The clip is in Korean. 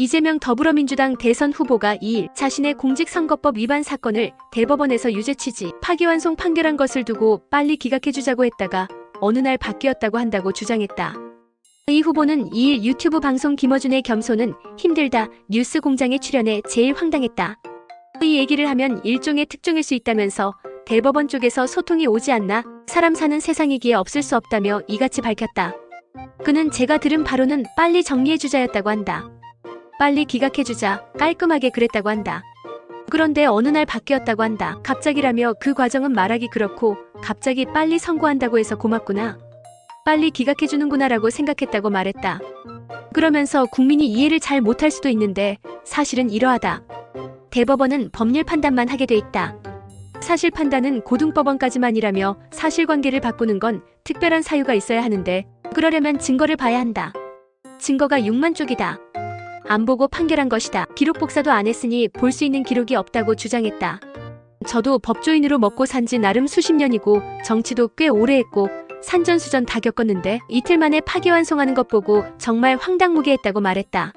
이재명 더불어민주당 대선 후보가 2일 자신의 공직선거법 위반 사건을 대법원에서 유죄 취지 파기환송 판결한 것을 두고 빨리 기각해주자고 했다가 어느 날 바뀌었다고 한다고 주장했다. 이 후보는 2일 유튜브 방송 김어준의 겸손은 힘들다 뉴스 공장에 출연해 제일 황당했다. 이 얘기를 하면 일종의 특종일 수 있다면서 대법원 쪽에서 소통이 오지 않나 사람 사는 세상이기에 없을 수 없다며 이같이 밝혔다. 그는 제가 들은 바로는 빨리 정리해주자였다고 한다. 빨리 기각해주자 깔끔하게 그랬다고 한다. 그런데 어느 날 바뀌었다고 한다. 갑자기라며 그 과정은 말하기 그렇고 갑자기 빨리 선고한다고 해서 고맙구나. 빨리 기각해주는구나라고 생각했다고 말했다. 그러면서 국민이 이해를 잘 못할 수도 있는데 사실은 이러하다. 대법원은 법률 판단만 하게 돼 있다. 사실 판단은 고등법원까지만이라며 사실관계를 바꾸는 건 특별한 사유가 있어야 하는데 그러려면 증거를 봐야 한다. 증거가 6만 쪽이다. 안 보고 판결한 것이다. 기록 복사도 안 했으니 볼 수 있는 기록이 없다고 주장했다. 저도 법조인으로 먹고 산 지 나름 수십 년이고 정치도 꽤 오래 했고 산전수전 다 겪었는데 이틀 만에 파기환송하는 것 보고 정말 황당무계했다고 말했다.